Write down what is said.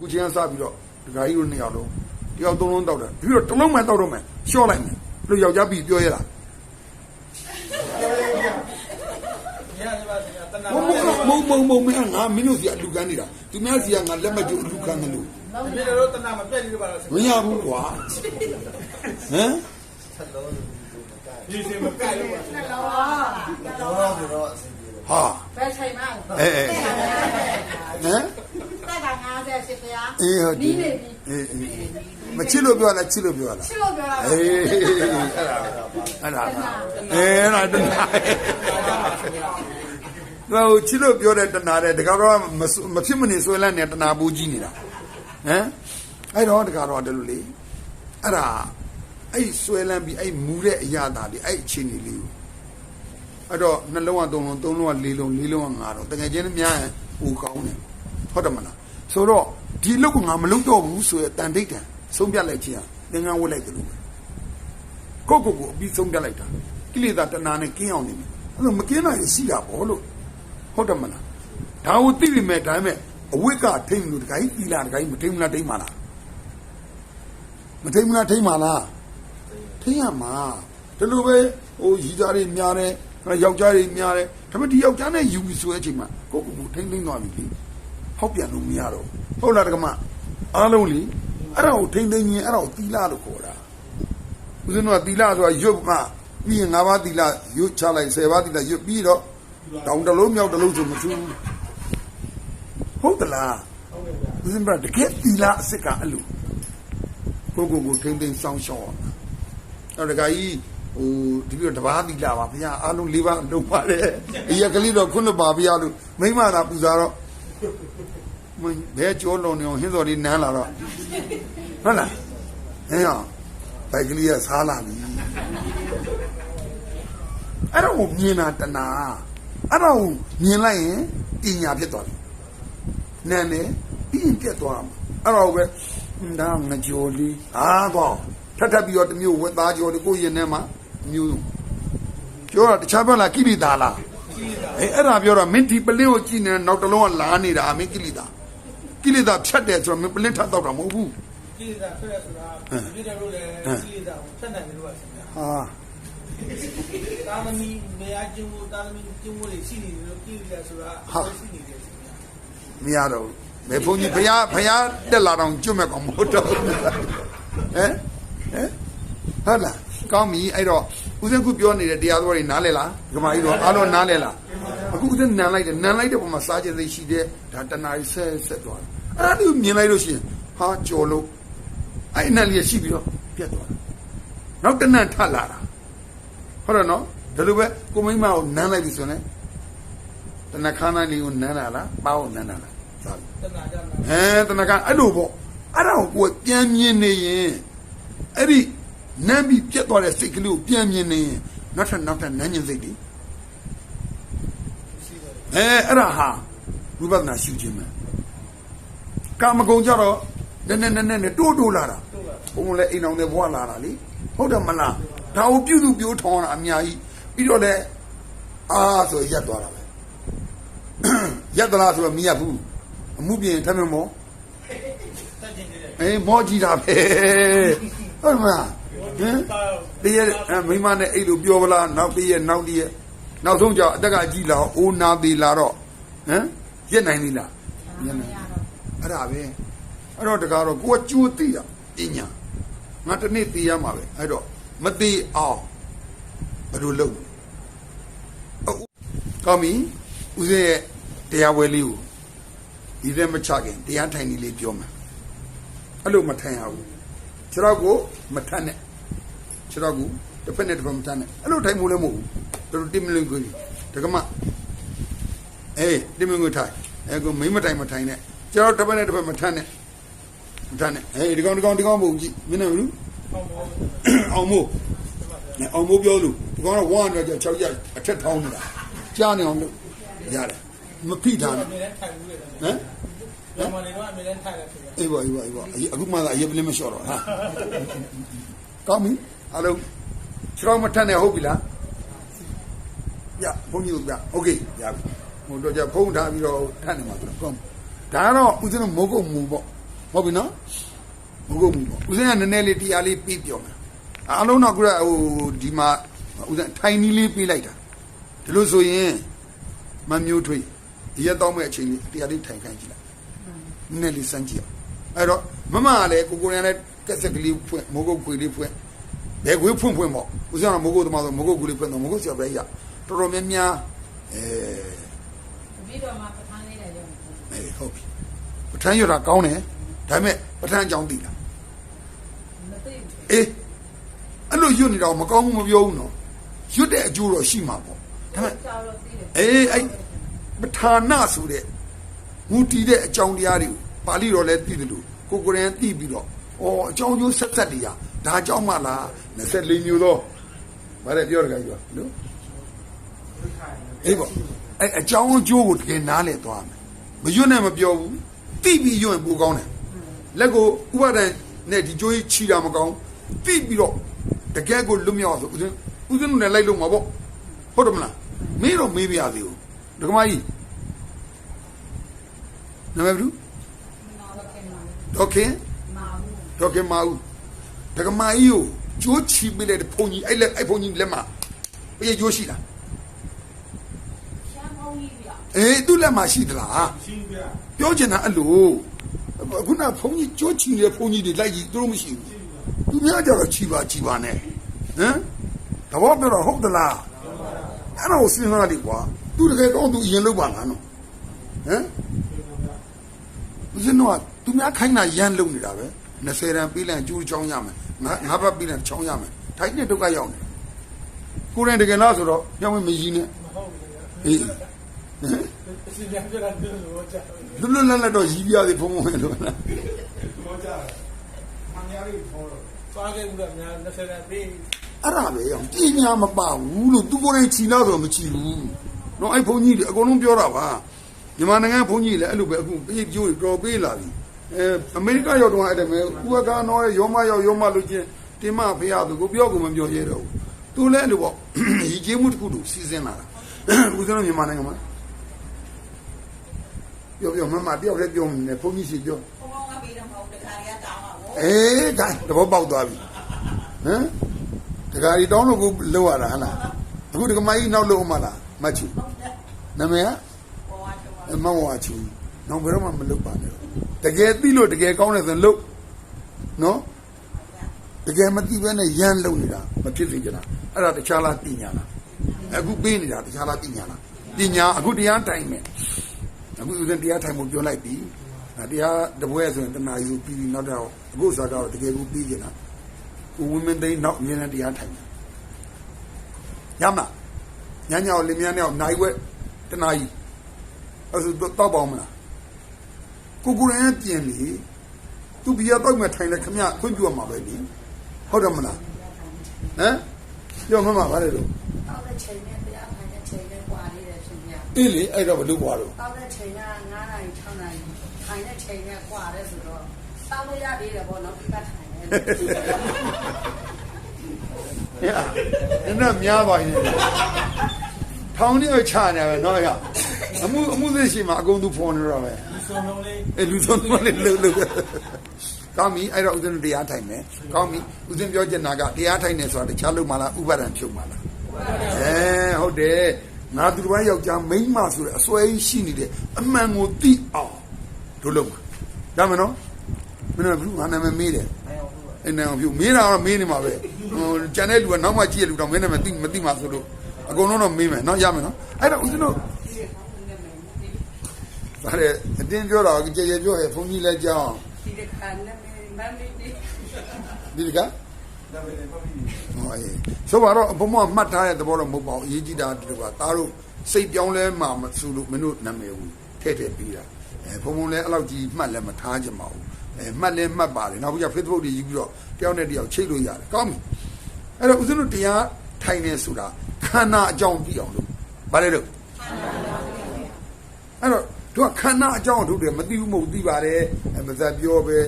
ခုချင်းကစပြီးတော့ဒကာကြီးတို့နှစ်ယောက်လုံးတယောက်သုံးလုံးတောက်တယ်ပြီးတော့တစ်လုံးမှတောက်တော့မယ်ရှော့လိုက်မယ်လို့ယောက်ျားပြီးပြောရတာညနေပါစရာတနာမမမမမမငါမင်းတို့စီအလူကန်းနေတာသူများစီကငါလက်မကျအလူကန်းတယ်လို့ဒီလိုတနာမပြတ်နေပါလားမရဘူးကွာဟမ်ဒီစင်မကလို့ပါတော့ဆိုတော့အဆင်ပြေတယ်ဟာဘယ်ချိန်မှအဲအဲဟမ် တက်က50စစ်တရားအေးဟုတ်တယ်နီးနေပြီအေးအေးမချစ်လို့ပြောလားချစ်လို့ပြောလားချစ်လို့ပြောတာအေးအဲ့ဒါအဲ့ဒါအဲအဲ့ဒါတနာတော့ချစ်လို့ပြောတဲ့တနာတဲ့တကတော့မမဖြစ်မနေဆွဲလန်းနေတနာပူကြီးနေတာဟမ်အဲ့တော့တကတော့တယ်လို့လေအဲ့ဒါအဲ့ဆွဲလန်းပြီးအဲ့မူတဲ့အရာတာဒီအဲ့အချင်းကြီးလေးကိုအဲ့တော့နှလုံးကသုံးလုံးသုံးလုံးကလေးလုံးလေးလုံးကငါတော့တကယ်ချင်းများရင်ဟိုကောင်းတယ်ဟုတ်တယ်မလား ဆိုတော့ဒီလုတ်ကငါမလုတ်တော့ဘူးဆိုရတန်တိတ်တန်ဆုံးပြလိုက်ခြင်းသင်္ကန်းဝတ်လိုက်တယ်လို့ကိုယ့်ကိုယ်ကိုအပြီးဆုံးပြလိုက်တာကိလေသာတဏှာနဲ့ကင်းအောင်နေမယ်အဲ့လိုမကင်းနိုင်ရင်ရှိတာပေါ့လို့ဟုတ်တယ်မလားဒါကိုသိပြီမဲ့ဒါပေမဲ့အဝိကထိမ့်လို့တခါကြီးသီလာတခါကြီးမထိမ့်မလားထိမ့်ပါလားမထိမ့်မလားထိမ့်ပါလားထိမ့်ရမှာဒီလိုပဲဟိုရီသားတွေများတယ်ယောက်ျားတွေများတယ်ဒါပေမဲ့ဒီယောက်ျားနဲ့ယူပြီးဆိုတဲ့အချိန်မှာကိုယ့်ကိုယ်ကိုထိမ့်သိမ့်သွားပြီလေ ဟောက်ပြန်လို့မရတော့ဘူးဟုတ်လားတက္ကမအားလုံးလေအဲ့ဒါကိုထိမ့်သိမ့်ရင်အဲ့ဒါကိုသီလာလို့ခေါ်တာဦးဇင်းတို့ကသီလဆိုတာရွတ်မှပြီးရင်၅ပါးသီလရွတ်ချလိုက်၁၀ပါးသီလရွတ်ပြီးတော့တောင်တစ်လုံးမြောက်တစ်လုံးဆိုမထူးဘူးဟုတ်သလားဦးဇင်းကတကယ်သီလအစ်စ်ကအဲ့လိုကိုကိုကိုထိမ့်သိမ့်စောင်းရှောင်းအောင်အဲ့ဒါတခါကြီးဟိုဒီလိုတပါးသီလပါဗျာအားလုံး၄ပါးလုံးပါတယ်အရက်ကလေးတော့ခုနှစ်ပါဗျာလို့မိမသာပူဇာတော့မင်း ဘဲကြောလုံးနေအောင်ဟင်းစော်လေးနန်းလာတော့ဟုတ်လားဟင်းအောင်ဘိုက်ကလေးကစားလာပြီအဲ့တော့မြင်တာတနာအဲ့တော့မြင်လိုက်ရင်ပညာဖြစ်သွားတယ်နန်းနေပြီးရင်ပြတ်သွားမှာအဲ့တော့ပဲဒါငကြော်လေးအားတော့ထပ်ထပ်ပြီးတော့တစ်မျိုးဝက်သားကြော်လေးကိုရင်ထဲမှာမျိုးပြောတာတခြားပြောလားကိလေသာလားအဲအဲ့ဒါပြောတော့မင်းဒီပလင်းကိုကြည့်နေနောက်တစ်လုံးကလာနေတာမင်းကိလေသာ ကိလေသာဖြတ်တယ်ဆိုတော့မင်းပလင်းထပ်တော့တာမဟုတ်ဘူးကိလေသာဆွဲရဆိုတာဒီလိုလို့လေကိလေသာကိုဖတ်နိုင်တယ်လို့ပါဆရာဟာတာသမီမေအကျိုးတာသမီကျိုးလေးရှိနေတယ်လို့ကိလေသာဆိုတာရှိနေတယ်ဆရာမရတော့ဘူးဘယ်ဘုန်းကြီးဘုရားဘုရားတက်လာတော့ကျွတ်မဲ့ကောင်မဟုတ်တော့ဘူးဟမ်ဟမ်ဟုတ်လားကောင်းပြီအဲ့တော့ဦးဇင်းခုပြောနေတဲ့တရားတော်တွေနားလဲလားဒကမာကြီးတော့အားလုံးနားလဲလား အခုဦးဇင်းနန်လိုက်တယ်နန်လိုက်တဲ့ပုံမှာစားခြင်းသိရှိတဲ့ဒါတဏှာကြီးဆက်ဆက်သွားတယ်အဲ့ဒါလေးကိုမြင်လိုက်လို့ရှိရင်ဟာကြော်လို့အဲ့အနံ့လေးရှိပြီးတော့ပြတ်သွားတယ်နောက်တဏှာထလာတာဟုတ်တယ်နော်ဒါလိုပဲကိုမိမကိုနန်းလိုက်ပြီဆိုရင်တဏှာခန္ဓာလေးကိုနန်းလာလားပါကိုနန်းလာလားသာပြီတနာကြမှာအဲတဏှာကအဲ့လိုပေါ့အဲ့ဒါကိုကိုယ်ပြန်မြင်နေရင်အဲ့ဒီနမ်းပြီးပြတ်သွားတဲ့စိတ်ကလေးကိုပြန်မြင်နေရင်နောက်ထပ်နောက်ထပ်နမ်းညင်စိတ်တွေ အဲအဲ့ဒါဟာဝိပဿနာရှုခြင်းပဲကာမဂုဏ်ကြတော့နည်းနည်းနည်းနည်းနဲ့တိုးတိုးလာတာဘုံလည်းအိမ်အောင်တွေဘွားလာတာလေဟုတ်တယ်မလားဒါကိုပြုစုပြိုးထောင်းတာအများကြီးပြီးတော့လည်းအာဆိုရက်သွားတာပဲရက်သလားဆိုတော့မရဘူးအမှုပြင်ထမ်းမမောတက်ကျင်တယ်အေးမောကြည့်တာပဲဟုတ်မလားဟင်တည့်ရအဲမိမနဲ့အဲ့လိုပြောပလားနောက်တည့်ရနောက်တည့်ရ နောက်ဆုံးကြောင့်အတက်ကကြီးလာအိုးနာသေးလာတော့ဟမ်ရက်နိုင်သေးလားရက်နိုင်အဲ့ဒါပဲအဲ့တော့တကားတော့ကိုကကြိုးသိတာပညာငါတစ်နေ့သိရမှာပဲအဲ့တော့မသိအောင်ဘယ်လိုလုပ်လဲကောင်းပြီဦးဇင်းရဲ့တရားဝဲလေးကိုဒီထဲမချခင်တရားထိုင်နေလေးပြောမှာအဲ့လိုမထိုင်ရဘူးခြေတော့ကိုမထမ်းနဲ့ခြေတော့ကိုတစ်ဖက်နဲ့တစ်ဖက်မထမ်းနဲ့အဲ့လိုထိုင်မှုလည်းမဟုတ်ဘူး တို့တင်မလင်းကိုတကမအေးတင်မလင်းကိုထိုင်အဲ့ကိုမိမတိုင်မထိုင်နဲ့ခြေတော့တစ်ဖက်နဲ့တစ်ဖက်မထမ်းနဲ့မထမ်းနဲ့အေးဒီကောင်ဒီကောင်ဒီကောင်မဟုတ်ကြည့်မင်းနဲ့မလို့ဟုတ်ပါဘူးအောင်မို့အောင်မို့ပြောလို့ဒီကောင်ကဝမ်းတော့ကြောက်ရက်အထက်ထောင်းနေတာကြားနေအောင်လို့ရတယ်မဖိထားနဲ့အမြဲတမ်းထိုင်ဘူးလေဟမ်ဘယ်မှာနေတော့အမြဲတမ်းထိုင်တယ်ဆရာအေးပါအေးပါအေးပါအခုမှသာအရေးပလင်းမလျှော့တော့ဟာကောင်းပြီအားလုံးခြေတော်မထက်နဲ့ဟုတ်ပြီလား ညဘုန်းကြီးတို့ပြโอเคရပြီဟိုတော့ကြဖုံးထားပြီးတော့ထက်နေမှာဆိုတော့ကောင်းဒါကတော့ဦးဇင်းတို့မိုးကုတ်မူပေါ့ ဟုတ်ပြီနော်မဟုတ်ဘူးပေါ့ဦးဇင်းကနည်းနည်းလေးတရားလေးပြီးပြောမယ်အလုံးတော့ခုကဟိုဒီမှာဦးဇင်းထိုင်နီးလေးပြီးလိုက်တာဒီလိုဆိုရင်မမျိုးထွေးရက်တော့မဲ့အချိန်လေးတရားလေးထိုင်ခိုင်းကြည့်လိုက်နည်းနည်းလေးစမ်းကြည့်အောင်အဲ့တော့မမကလည်းကိုကိုရန်လည်းကက်ဆက်ကလေးဖွင့်မိုးကုတ်ခွေလေးဖွင့်ဘယ်ခွေးဖွင့်ဖွင့်ပေါ့ဦးဇင်းကမိုးကုတ်သမားဆိုမိုးကုတ်ခွေလေးဖွင့်တော့မိုးကုတ်ဆရာပဲရ တော်တော်များများအဲပြီးတော့မှပထမလေးလည်းရုံအေးဟုတ်ပြီပဋ္ဌာန်းရတာကောင်းတယ်ဒါပေမဲ့ပဋ္ဌာန်းအကြောင်းသိလားမသိဘူးအေးအဲ့လိုရွတ်နေတော့မကောင်းဘူးမပြောဘူးနော်ရွတ်တဲ့အကျိုးတော့ရှိမှာပေါ့ဒါပေမဲ့ကြောက်လို့သိတယ်အေးအဲ့ပဋ္ဌာနဆိုတဲ့ငူတည်တဲ့အကြောင်းတရားတွေကိုပါဠိတော်လည်းသိတယ်လို့ကိုကိုရန်သိပြီးတော့ဩအကြောင်းကျိုးဆက်ဆက်တရားဒါအကြောင်းမလား24မျိုးသောဗါတယ်ပြောရကြကြီးပါနော် အေးပေါ့အဲ့အကြောင်းအကျိုးကိုတကယ်နားလည်သွားမယ်မရွတ်နဲ့မပြောဘူးသိပြီးရွတ်ရင်ပိုကောင်းတယ်လက်ကိုဥပါဒံနဲ့ဒီကြိုးကြီးချီတာမကောင်းသိပြီးတော့တကယ်ကိုလွတ်မြောက်အောင်ဆိုဦးဇင်းဦးဇင်းတို့လည်းလိုက်လို့မှာပေါ့ဟုတ်တယ်မလားမင်းတော့မေးပြရသေးဘူးဒကမကြီးနာမည်ဘယ်သူမောင်ခင်မောင်ဒေါခင်မောင်ဒေါခင်မဦးဒကမကြီးကိုကြိုးချီပေးတဲ့ဘုန်းကြီးအဲ့လက်အဲ့ဘုန်းကြီးလက်မှာဘယ်ကြိုးရှိလားရှားမောင်ကြီးပြ အေးသူ့လက်မှာရှိသလားရှင်းပြပြောချင်တာအဲ့လိုခုနဘုန်းကြီးကြိုးချီနေတဲ့ဘုန်းကြီးတွေလိုက်ကြည့်သူတို့မရှိဘူးသူများကြတော့ချီပါချီပါနဲ့ဟမ်တဘောပြောတော့ဟုတ်သလားအဲ့တော့စဉ်းစားလိကွာသူတကယ်ကောင်းသူအရင်လုပ်ပါလားနော်ဟမ်ဦးဇင်းတို့ကသူများခိုင်းတာရမ်းလုပ်နေတာပဲ20ရန်ပြီးလိုက်ကျူးချောင်းရမယ်ငါငါဘက်ပြီးလိုက်ချောင်းရမယ်ထိုက်နဲ့ဒုက္ခရောက်နေကိုယ်တိုင်တကယ်လားဆိုတော့ပြောင်းမမကြီးနဲ့မဟုတ်ဘူးလေအေး လို့ကြာလွတ်လွတ်လပ်လပ်တော့ရီးပြားသေးဖုံးဖုံးလို့လားတော့ကြာမင်္ဂလာလေးခေါ်တော့သွားခဲ့ဘူးလားများ20ရက်ပေးအဲ့ဒါပဲအောင်ပြညာမပါဘူးလို့သူကိုယ်တိုင်ချီလာတော့မချီဘူးတော့အဲ့ဘုန်းကြီးတွေအကုန်လုံးပြောတာပါမြန်မာနိုင်ငံဘုန်းကြီးလည်းအဲ့လိုပဲအခုပြေးကြိုးတော်ပေးလာပြီအဲအမေရိကရောက်တော့အဲ့ဒါမဲ့ဥပကားနော်ရောမရောက်ရောမလို့ချင်းတင်မဖေရသူကိုပြောကိုမပြောရဲတော့ဘူးသူလည်းအဲ့လိုပေါ့ရည်ကြီးမှုတစ်ခုတူစီစဉ်လာတာဦးဇင်းတို့မြန်မာနိုင်ငံမှာ ပြောပြောမမတယောက်လည်းပြောနေတယ်ဘုန်းကြီးစီပြောဘုံဘုံကပြီးတော့မဟုတ်တခါရတောင်းပါဘောအေးဒါတဘောပေါက်သွားပြီဟမ်တခါဒီတောင်းလို့ကိုလောက်ရတာဟလားအခုဒီကမကြီးနောက်လို့မလားမတ်ချူနာမည်ဘောဝါချောပါကမောင်ဝါချူနောက်ဘယ်တော့မှမလုပ်ပါနဲ့တကယ်သိလို့တကယ်ကောင်းတယ်ဆိုရင်လုပ်နော်တကယ်မသိဘဲနဲ့ရမ်းလုံနေတာမဖြစ်စေချင်တာအဲ့ဒါတခြားလားပညာလားအခုပေးနေတာတခြားလားပညာလားပညာအခုတရားတိုင်မယ် အခုဦးဇင်းတရားထိုင်ဖို့ပြောလိုက်ပြီအဲတရားတပွဲဆိုရင်တနာယူပြီးပြီးနောက်တော့အခုစားတော့တကယ်ကိုပြီးကျင်တာကိုဝင်းမင်းသိန်းနောက်အမြဲတမ်းတရားထိုင်တယ်ရမလားညညောင်လင်းမြန်းနဲ့နိုင်ဝဲတနာယူအဲ့ဆိုတော့ပေါင်းမလားကိုကိုရန်ပြင်လေသူဘီယာတော့မှထိုင်လဲခမရခွင့်ပြုရမှာပဲလေဟုတ်တယ်မလားဟမ်ပြောမမပါလေတော့တောက်တဲ့ချိန်နဲ့တရားထိုင်တဲ့ချိန်နဲ့ကွာလေးတယ်ရှင်ပြ အေးလေအဲ့တော့ဘလို့ကွာတော့တောက်တဲ့ချိန်က9နာရီ6နာရီထိုင်တဲ့ချိန်နဲ့ကွာတယ်ဆိုတော့တောက်လို့ရသေးတယ်ပေါ့နော်ပြတ်ထိုင်တယ်ဟဲ့အဲ့ဒါများပါနေတယ်ထောင်နေချနေပဲနော်ရအမှုအမှုသိရှိမှာအကုန်သူဖော်နေတော့ပဲဒီစုံလုံးလေးအဲလူဆုံးမလေးလှုပ်လှုပ်ကောင်းပြီအဲ့တော့ဦးဇင်းတို့တရားထိုင်မယ်ကောင်းပြီဦးဇင်းပြောချင်တာကတရားထိုင်နေဆိုတာတခြားလို့မလားဥပါဒံဖြုတ်မလားအဲဟုတ်တယ် ငါသူတစ်ပိုင်းယောက်ျားမိန်းမဆိုတဲ့အစွဲကြီးရှိနေတယ်အမှန်ကိုသိအောင်တို့လုံးမှာဒါမနော်မင်းတို့ကဘူးငါနာမည်မေးတယ်အဲ့နာမည်ဖြုတ်မေးတာကတော့မေးနေမှာပဲဟိုကျန်တဲ့လူကနောက်မှကြည့်ရလူတော့မင်းနာမည်သိမသိမှဆိုလို့အကုန်လုံးတော့မေးမယ်နော်ရမယ်နော်အဲ့တော့ဦးဇင်းတို့ဒါလေအတင်းပြောတာကြည်ကြည်ပြောရဲ့ဘုန်းကြီးလည်းကြောင်းဒီတစ်ခါနဲ့မမီဒီဒီကဟော အေးဆိုတော့ဘုံမမှတ်ထားတဲ့သဘောတော့မဟုတ်ပါဘူးအရေးကြီးတာဒီလိုပါသားတို့စိတ်ပြောင်းလဲမှမဆူလို့မင်းတို့နာမည်ဘူးထဲ့ထဲ့ပြီးတာအဲဘုံဘုံလည်းအဲ့လောက်ကြီးမှတ်လည်းမထားကြပါဘူးအဲမှတ်လည်းမှတ်ပါတယ်နောက်ပြီး Facebook တွေယူပြီးတော့တယောက်နဲ့တယောက်ချိတ်လို့ရတယ်ကောင်းပြီအဲ့တော့ဦးဇင်းတို့တရားထိုင်နေဆိုတာခန္ဓာအကြောင်းပြီးအောင်လို့ဗါလဲလို့အဲ့တော့သူကခန္ဓာအကြောင်းထုတ်တယ်မသိဘူးမဟုတ်သိပါတယ်အဲမသက်ပြောပဲ